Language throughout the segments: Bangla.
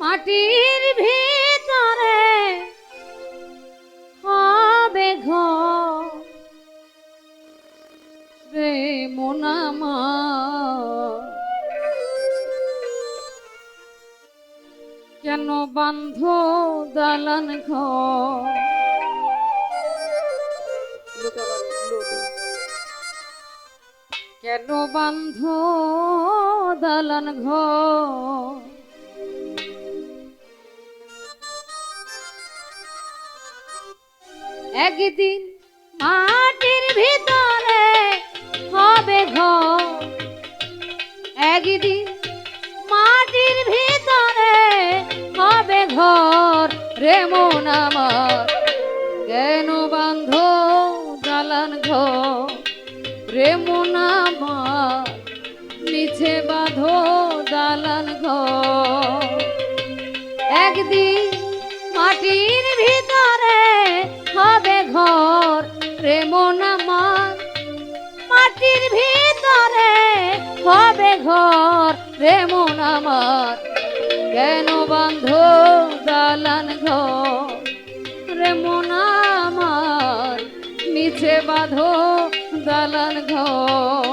মাটির ভিতরে হবে ঘর। মোনামা কেন বান্ধ দালান ঘর? কেন বান্ধ দালান ঘর? একদিন মাটির ভিতরে হবে ঘর। একদিন মাটির ভিতরে হবে ঘর রে মন আমার। কেন বান্ধ জ্বালান ঘর? রে মন আমার, নিচে বাঁধো দালান ঘর। একদিন হবে ঘর প্রেম আমার। কেন বান্ধ দালান ঘর প্রেম আমার? নিচে বাঁধো দালান ঘর।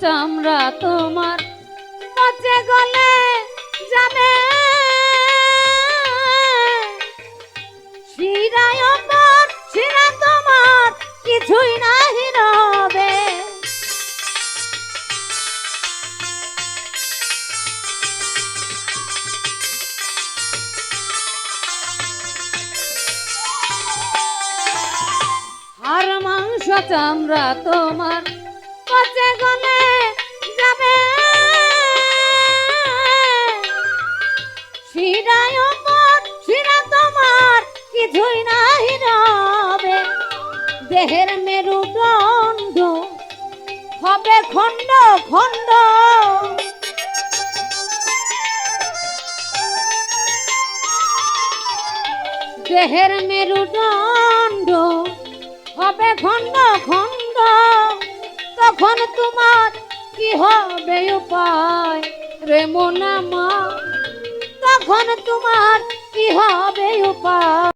চামড়া তোমার। পচে গলে যাবে। তোমার কিছুই নাহি রবে। আর মাংস চামড়া তোমার। পচে গলে তোমার কিছুই নাই রবে। দেহের মেরুদণ্ড হবে খণ্ড খণ্ড। দেহের মেরুদণ্ড হবে খণ্ড খণ্ড। তখন তোমার কি হবে উপায়? রে মোনামা তখন তোমার কি হবে উপায়?